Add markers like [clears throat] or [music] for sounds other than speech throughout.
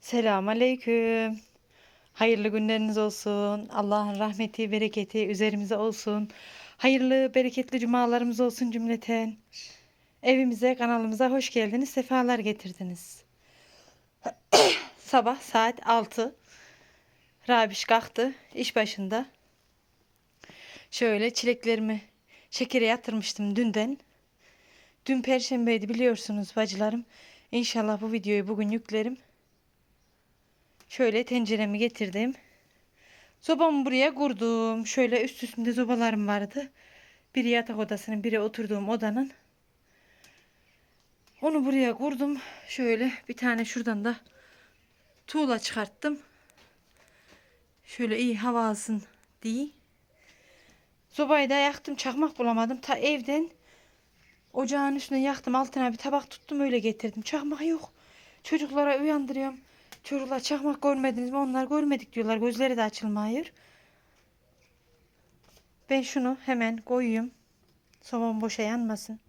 Selam aleyküm. Hayırlı günleriniz olsun. Allah'ın rahmeti, bereketi üzerimize olsun. Hayırlı, bereketli cumalarımız olsun cümleten. Evimize, kanalımıza hoş geldiniz. Sefalar getirdiniz. [coughs] Sabah saat 6. Rabiş kalktı. iş başında. Şöyle çileklerimi şekere yatırmıştım dünden. Dün perşembeydi biliyorsunuz bacılarım. İnşallah bu videoyu bugün yüklerim. Şöyle tenceremi getirdim. Sobamı buraya kurdum. Şöyle üst üstünde sobalarım vardı. Biri yatak odasının, biri oturduğum odanın. Onu buraya kurdum. Şöyle bir tane şuradan da tuğla çıkarttım. Şöyle iyi hava alsın diye. Sobayı da yaktım. Çakmak bulamadım. Ta evden ocağın üstüne yaktım. Altına bir tabak tuttum öyle getirdim. Çakmak yok. Çocuklara uyandırıyorum. Çocuklar çakmak görmediniz mi? Onlar görmedik diyorlar. Gözleri de açılmıyor. Ben şunu hemen koyayım. Sobam boşa yanmasın.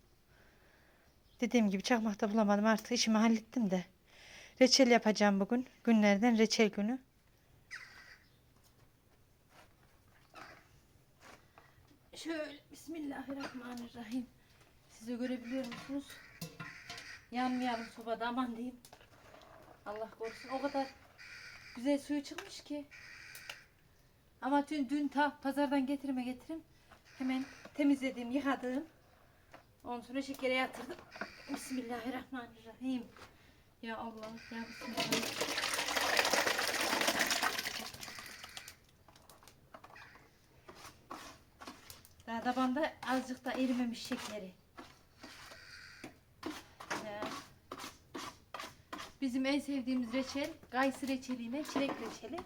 Dediğim gibi çakmak da bulamadım. Artık işimi hallettim de. Reçel yapacağım bugün. Günlerden reçel günü. Şöyle Bismillahirrahmanirrahim. Sizi görebiliyor musunuz? Yanmayalım sobada aman diyeyim. Allah korusun. O kadar güzel suyu çıkmış ki. Ama dün, dün ta pazardan getirme getirim. Hemen temizledim, yıkadım. Ondan sonra şekere yatırdım. Bismillahirrahmanirrahim. Ya Allah, ya Bismillah. Daha tabanda azıcık da erimemiş şekeri. Ya. Bizim en sevdiğimiz reçel kayısı reçeliyle çilek reçeli.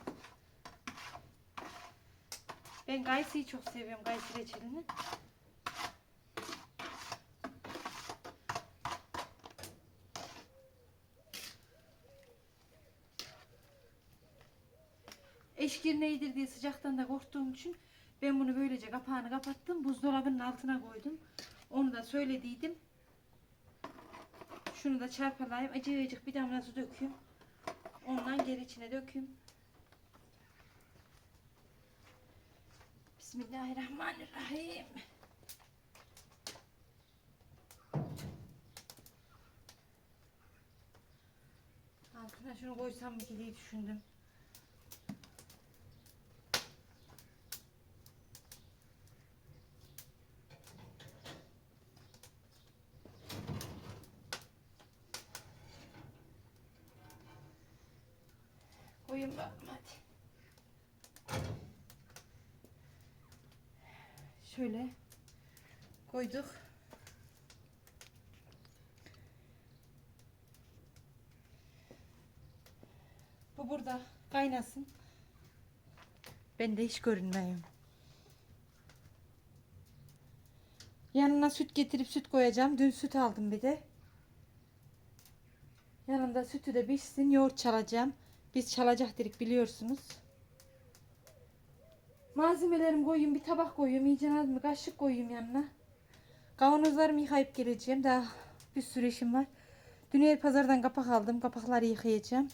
Ben kayısıyı çok seviyorum kayısı reçelini. Eşkir neydir diye sıcaktan da korktuğum için ben bunu böylece kapağını kapattım. Buzdolabının altına koydum. Onu da söylediydim. Şunu da çarpalayayım. Acıcık bir damla su dökeyim. Ondan geri içine dökeyim. Bismillahirrahmanirrahim. Altına şunu koysam mı diye düşündüm. Koyun bakalım hadi. Şöyle koyduk. Bu burada kaynasın. Ben de hiç görünmeyeyim. Yanına süt getirip süt koyacağım. Dün süt aldım bir de. Yanında sütü de pişsin. Yoğurt çalacağım. Biz çalacak dedik biliyorsunuz. Malzemelerimi koyayım. Bir tabak koyayım. İyice az mı? Kaşık koyayım yanına. Kavanozlarımı yıkayıp geleceğim. Daha bir sürü işim var. Dün yer pazardan kapak aldım. Kapakları yıkayacağım.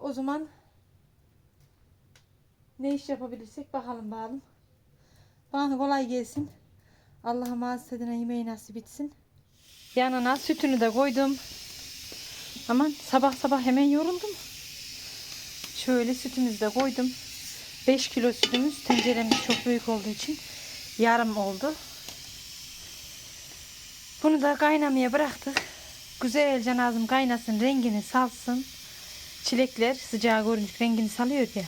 O zaman ne iş yapabilirsek bakalım bakalım. Bana kolay gelsin. Allah'a mazzetine yemeği nasip etsin. Yanına sütünü de koydum. Aman sabah sabah hemen yoruldum. Şöyle sütümüzü de koydum. 5 kilo sütümüz. Tenceremiz çok büyük olduğu için yarım oldu. Bunu da kaynamaya bıraktık. Güzelce ağzım kaynasın. Rengini salsın. Çilekler sıcağı görünce rengini salıyor ya.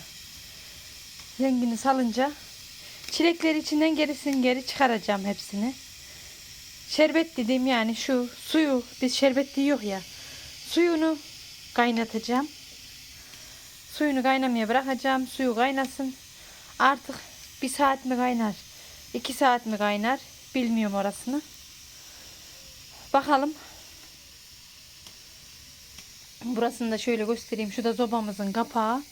Rengini salınca çilekleri içinden gerisin geri çıkaracağım hepsini. Şerbet dediğim yani şu suyu biz şerbet diyor ya. Suyunu kaynatacağım. Suyunu kaynamaya bırakacağım. Suyu kaynasın. Artık bir saat mi kaynar? iki saat mi kaynar? Bilmiyorum orasını. Bakalım. Burasını da şöyle göstereyim. Şu da zobamızın kapağı.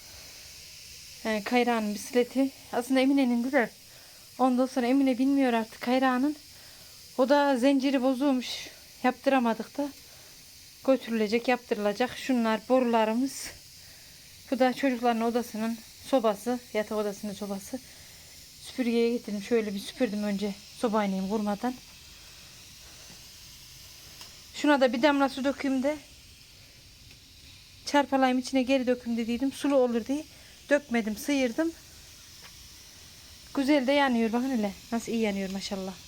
Yani Kayra'nın bisikleti. Aslında Emine'nin de. Ondan sonra Emine bilmiyor artık Kayra'nın. O da zinciri bozulmuş. Yaptıramadık da. Götürülecek, yaptırılacak. Şunlar borularımız. Bu da çocukların odasının sobası, yatak odasının sobası. Süpürgeye getirdim. Şöyle bir süpürdüm önce sobayla vurmadan. Şuna da bir damla su dökeyim de çarpalayım içine geri döküm dediydim. Sulu olur diye dökmedim, sıyırdım. Güzel de yanıyor bakın hele. Nasıl iyi yanıyor maşallah.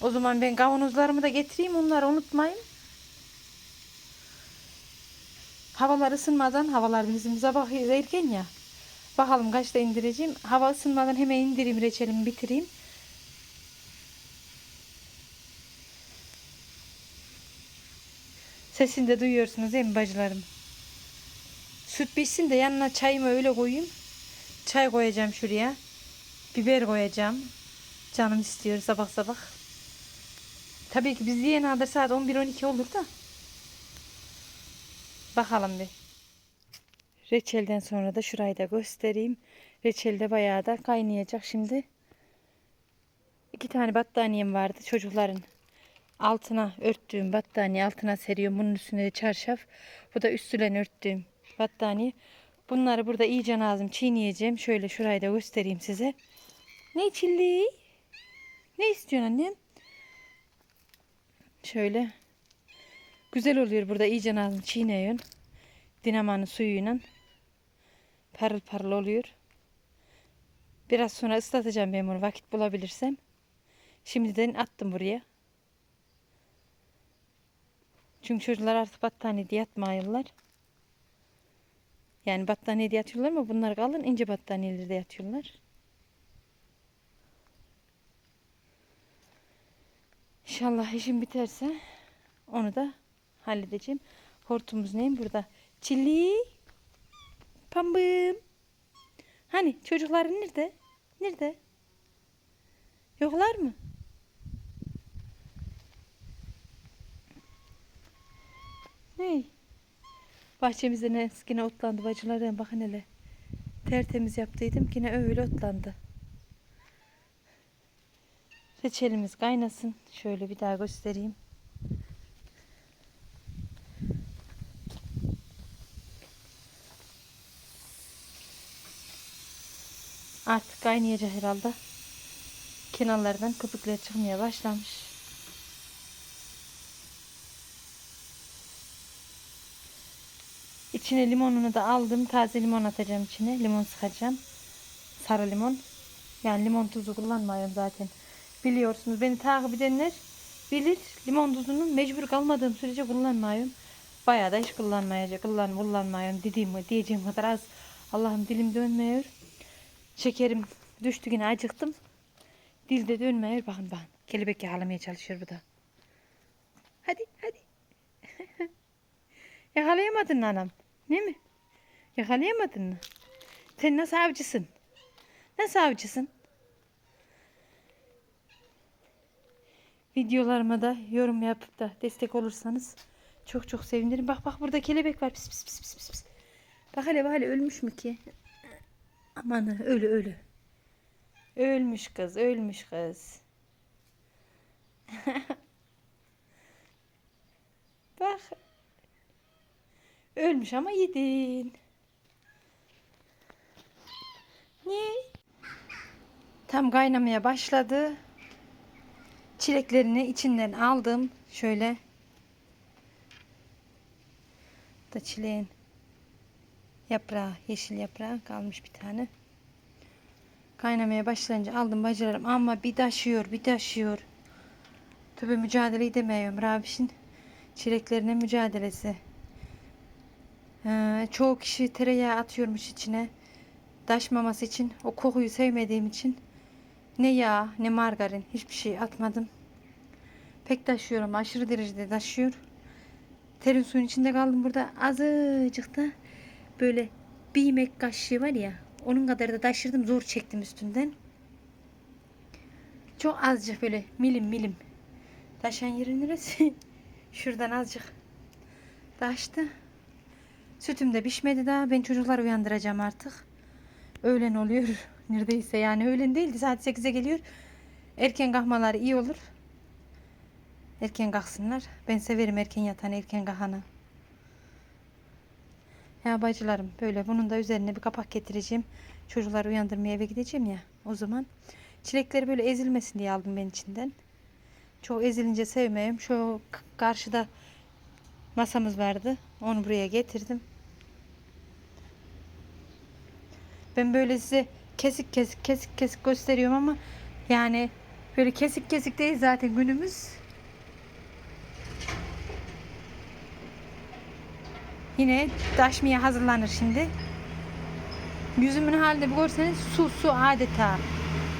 O zaman ben kavanozlarımı da getireyim onları unutmayın. Havalar ısınmadan havalar bizim sabah erken ya. Bakalım kaçta indireceğim. Hava ısınmadan hemen indireyim reçelimi bitireyim. Sesini de duyuyorsunuz değil mi bacılarım? Süt pişsin de yanına çayımı öyle koyayım. Çay koyacağım şuraya. Biber koyacağım. Canım istiyor sabah sabah. Tabii ki biz yiyene kadar saat 11-12 olur da. Bakalım bir. Reçelden sonra da şurayı da göstereyim. Reçel de bayağı da kaynayacak şimdi. İki tane battaniyem vardı çocukların. Altına örttüğüm battaniye altına seriyorum. Bunun üstüne de çarşaf. Bu da üstüne örttüğüm battaniye. Bunları burada iyice ağzım çiğneyeceğim. Şöyle şurayı da göstereyim size. Ne çilli? Ne istiyorsun annem? Şöyle. Güzel oluyor burada iyice ağzım çiğneyin. Dinamanın suyuyla. Parıl parıl oluyor. Biraz sonra ıslatacağım ben bunu vakit bulabilirsem. Şimdiden attım buraya. Çünkü çocuklar artık battaniyede yatmıyorlar. Yani battaniyede yatıyorlar ama bunlar kalın ince battaniyelerde yatıyorlar. İnşallah işim biterse onu da halledeceğim. Hortumumuz neyim burada? Çilli. Pambım. Hani çocukların nerede? Nerede? Yoklar mı? Ney? Bahçemizde ne yine otlandı bacılarım bakın hele. Tertemiz yaptıydım yine öyle otlandı. Reçelimiz kaynasın. Şöyle bir daha göstereyim. Artık kaynayacak herhalde. Kenarlardan köpükler çıkmaya başlamış. İçine limonunu da aldım. Taze limon atacağım içine. Limon sıkacağım. Sarı limon. Yani limon tuzu kullanmıyorum zaten. Biliyorsunuz beni takip edenler bilir. Limon tuzunu mecbur kalmadığım sürece kullanmıyorum. Bayağı da hiç kullanmayacak. Kullan, kullanmıyorum dediğim diyeceğim kadar az. Allah'ım dilim dönmüyor. Şekerim düştü yine acıktım. Dilde dönmüyor. Bakın bakın. Kelebek yakalamaya çalışıyor bu da. Hadi hadi. [laughs] Yakalayamadın anam. Ne mi? Yakalayamadın mı? Sen nasıl avcısın? Nasıl avcısın? Videolarıma da yorum yapıp da destek olursanız çok çok sevinirim. Bak bak burada kelebek var. Pis pis pis pis pis. Bak hele hele ölmüş mü ki? Aman ölü ölü. Ölmüş kız, ölmüş kız. [laughs] Bak. Ölmüş ama yedin. Ne? Tam kaynamaya başladı. Çileklerini içinden aldım. Şöyle. Da çileğin yaprağı, yeşil yaprağı kalmış bir tane. Kaynamaya başlayınca aldım bacılarım ama bir taşıyor, bir taşıyor. Tabi mücadele edemiyorum. Rabiş'in çileklerine mücadelesi. Ee, çoğu kişi tereyağı atıyormuş içine. Taşmaması için, o kokuyu sevmediğim için ne yağ ne margarin hiçbir şey atmadım. Pek taşıyorum. Aşırı derecede taşıyor. Terin suyun içinde kaldım burada. Azıcık da böyle bir yemek kaşığı var ya. Onun kadar da taşırdım. Zor çektim üstünden. Çok azıcık böyle milim milim. Taşan yerin neresi? [laughs] Şuradan azıcık taştı. Sütüm de pişmedi daha. Ben çocukları uyandıracağım artık. Öğlen oluyor. Neredeyse yani öğlen değildi. Saat 8'e geliyor. Erken kalkmaları iyi olur. Erken kalksınlar. Ben severim erken yatan, erken kalkanı. Ya bacılarım böyle bunun da üzerine bir kapak getireceğim. Çocukları uyandırmaya eve gideceğim ya. O zaman çilekleri böyle ezilmesin diye aldım ben içinden. Çok ezilince sevmiyorum. Şu karşıda masamız vardı. Onu buraya getirdim. Ben böyle size kesik kesik kesik kesik gösteriyorum ama yani böyle kesik kesik değil zaten günümüz. Yine taşmaya hazırlanır şimdi. Yüzümün halinde bir görseniz su su adeta.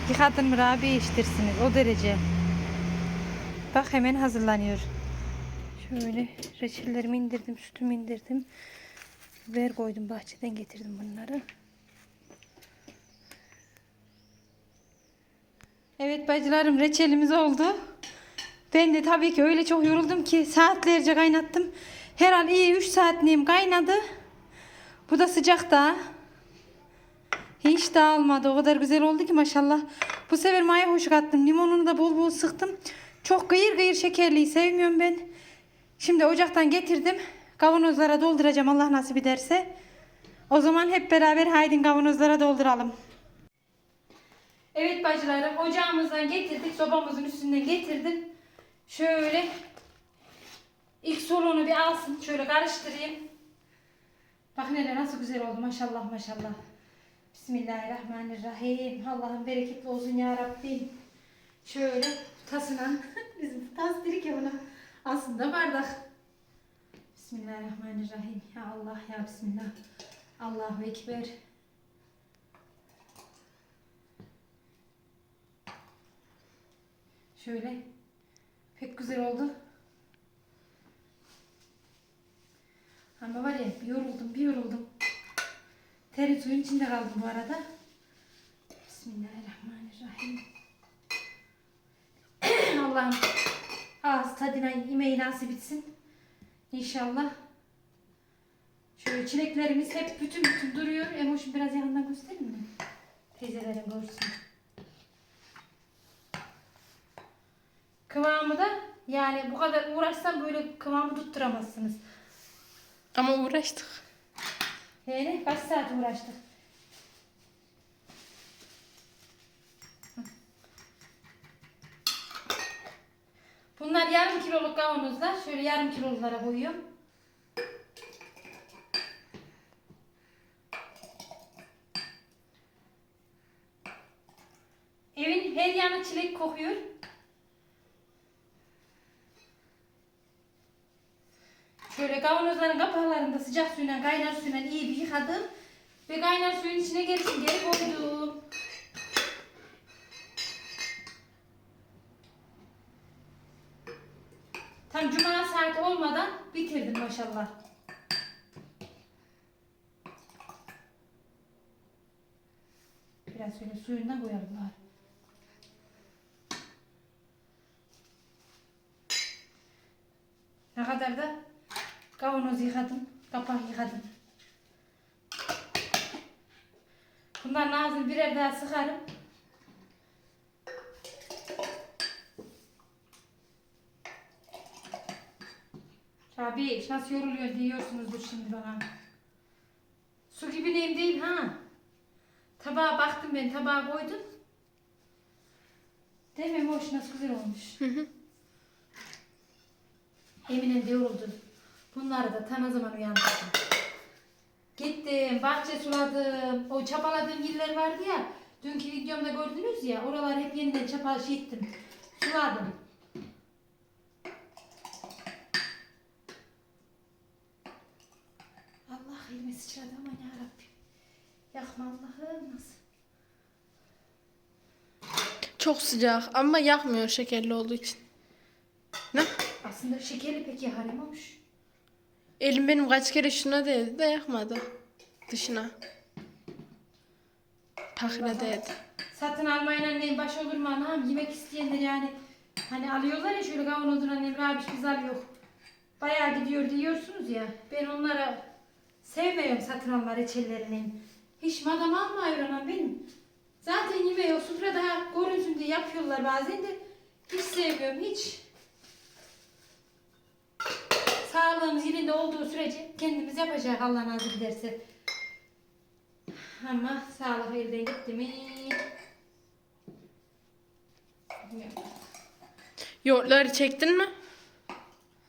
Yıkadın mı Rabi iştirsiniz o derece. Bak hemen hazırlanıyor. Şöyle reçellerimi indirdim, sütümü indirdim. Biber koydum bahçeden getirdim bunları. Evet bacılarım reçelimiz oldu. Ben de tabii ki öyle çok yoruldum ki saatlerce kaynattım. Herhalde iyi 3 saatliğim kaynadı. Bu da sıcak da. Hiç dağılmadı. O kadar güzel oldu ki maşallah. Bu sefer maya hoşu kattım. Limonunu da bol bol sıktım. Çok gıyır gıyır şekerliyi sevmiyorum ben. Şimdi ocaktan getirdim. Kavanozlara dolduracağım Allah nasip ederse. O zaman hep beraber haydin kavanozlara dolduralım. Evet bacılarım ocağımızdan getirdik. Sobamızın üstünden getirdim. Şöyle ilk solunu bir alsın. Şöyle karıştırayım. Bak hele nasıl güzel oldu maşallah maşallah. Bismillahirrahmanirrahim. Allah'ın bereketli olsun ya Rabbim. Şöyle tasına [laughs] bizim tas dedik ya buna. Aslında bardak. Bismillahirrahmanirrahim. Ya Allah ya Bismillah. Allahu Ekber. Şöyle pek güzel oldu. Ama var ya bir yoruldum bir yoruldum. Terin suyun içinde kaldım bu arada. Bismillahirrahmanirrahim. [clears throat] Allah'ım ağız tadına yemeği nasip etsin. İnşallah. Şöyle çileklerimiz hep bütün bütün duruyor. Emoş'u biraz yanından göstereyim mi? Teyzelerin görsün. Kıvamı da yani bu kadar uğraşsam böyle kıvamı tutturamazsınız. Ama uğraştık. Yani kaç saat uğraştık. Bunlar yarım kiloluk kavanozlar. Şöyle yarım kiloluklara koyuyorum. Evin her yanı çilek kokuyor. Şöyle kavanozların kapaklarında sıcak suyla kaynar suyla iyi bir yıkadım. Ve kaynar suyun içine gerisini geri koydum. Tam cuma saati olmadan bitirdim maşallah. Biraz şöyle suyundan koyalım bari. Ne kadar da kavanoz yıkadım, kapak yıkadım. Bunların ağzını birer daha sıkarım. Abi nasıl yoruluyor diyorsunuzdur şimdi bana. Su gibi neyim değil ha. Tabağa baktım ben tabağa koydum. Değil mi hoş nasıl güzel olmuş. Hı hı. Emine de yoruldu. Bunları da tam o zaman uyandırdım. Gittim, bahçe suladım. O çapaladığım yerler vardı ya. Dünkü videomda gördünüz ya. Oraları hep yeniden çapa şey ettim. Suladım. Allah elime sıçradı aman yarabbim. Yakma Allah'ım nasıl? Çok sıcak ama yakmıyor şekerli olduğu için. Ne? Aslında şekeri pek yaharamamış. Elim benim kaç kere şuna değdi de yakmadı. Dışına. Pakire değdi. Satın almayın annem baş olur mu anam? Yemek isteyenler yani. Hani alıyorlar ya şöyle kavanozun annem abi biz alıyor. Bayağı gidiyor diyorsunuz ya. Ben onlara sevmiyorum satın alma reçellerini. Hiç madam almıyor anam benim. Zaten yemeği o sufra daha görünsün diye yapıyorlar bazen de. Hiç sevmiyorum hiç. Sağlığımız yerinde olduğu sürece kendimiz yapacağız Allah nasip ederse. Ama sağlık elden gitti mi? Yok. Yoğurtları çektin mi?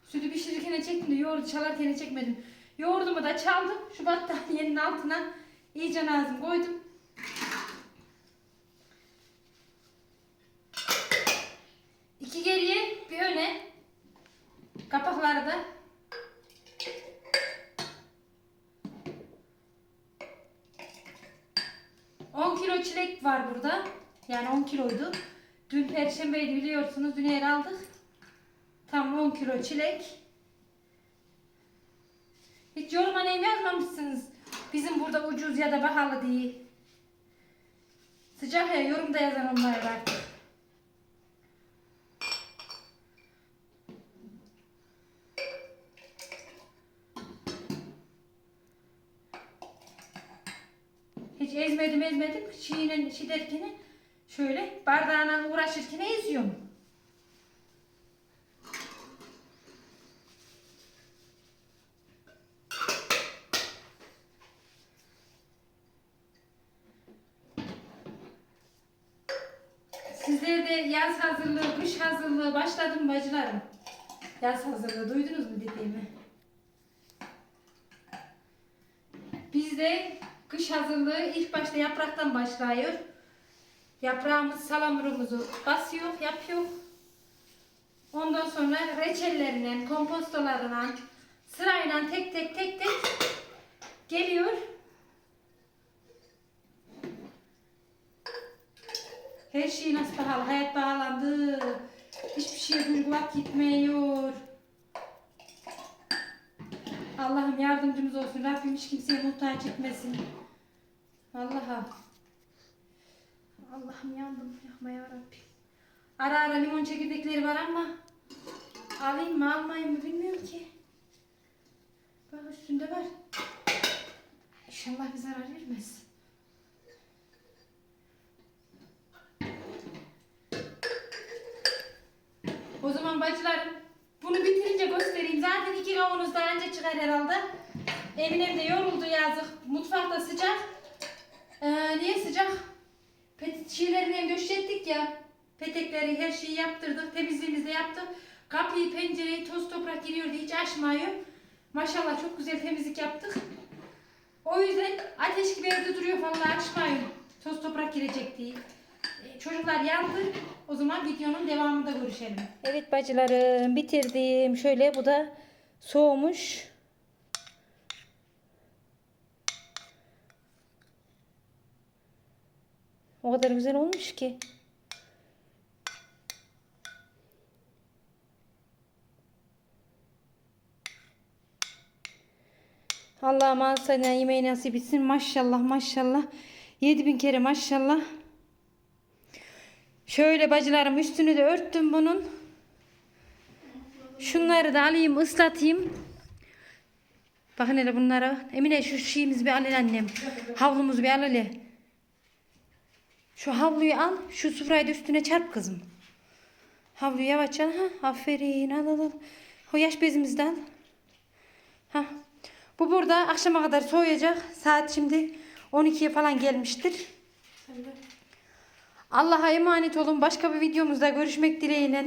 Sütü pişirirken çektim de yoğurdu çalarken çekmedim. Yoğurdumu da çaldım. Şu battaniyenin altına iyice ağzım koydum. İki geriye bir öne. Kapakları da. On kilo çilek var burada. Yani 10 kiloydu. Dün perşembeydi biliyorsunuz. Dün yer aldık. Tam 10 kilo çilek. Hiç yoruma neyim yazmamışsınız. Bizim burada ucuz ya da pahalı diye. Sıcak ya yorumda yazan onlar var. Hiç ezmedim ezmedim. Çiğnen şiderken şöyle bardağına uğraşırken eziyorum. Sizler de yaz hazırlığı, kış hazırlığı başladı mı bacılarım? Yaz hazırlığı duydunuz mu dediğimi? Bizde kış hazırlığı ilk başta yapraktan başlıyor. Yaprağımız salamurumuzu basıyor, yapıyor. Ondan sonra reçellerinden, kompostolarından sırayla tek tek tek tek geliyor. Her şey nasıl pahalı, hayat pahalandı. Hiçbir şeye duygular gitmiyor. Allah'ım yardımcımız olsun. Rabbim hiç kimseye muhtaç etmesin. Allah'ım. Allah'ım yandım. Yapma ya Rabbim. Ara ara limon çekirdekleri var ama alayım mı almayayım mı bilmiyorum ki. Bak üstünde var. İnşallah bir zarar vermez. O zaman bacılarım bunu bitirince göstereyim. Zaten iki kavanoz daha önce çıkar herhalde. Eminem de yoruldu yazık. Mutfakta sıcak. Ee, niye sıcak? Pet şeylerini döşettik ya. Petekleri her şeyi yaptırdık. Temizliğimizi yaptık. Kapıyı, pencereyi, toz toprak giriyordu. Hiç açmıyor. Maşallah çok güzel temizlik yaptık. O yüzden ateş gibi evde duruyor vallahi açmayın. Toz toprak girecek diye. E, Çocuklar yandı. O zaman videonun devamında görüşelim. Evet bacılarım bitirdim. Şöyle bu da soğumuş. O kadar güzel olmuş ki. Allah'ım sana yemeği nasip etsin. Maşallah maşallah. 7000 kere maşallah. Şöyle bacılarım üstünü de örttüm bunun. Şunları da alayım ıslatayım. Bakın hele bunlara. Emine şu şeyimizi bir al annem. Havlumuzu bir al hele. Şu havluyu al. Şu sufrayı da üstüne çarp kızım. Havluyu yavaşça al. Ha, aferin al al al. O yaş bezimizi de al. Ha. Bu burada akşama kadar soğuyacak. Saat şimdi 12'ye falan gelmiştir. Allah'a emanet olun. Başka bir videomuzda görüşmek dileğiyle.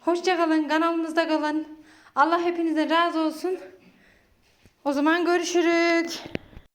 Hoşça kalın. Kanalımızda kalın. Allah hepinizden razı olsun. O zaman görüşürük.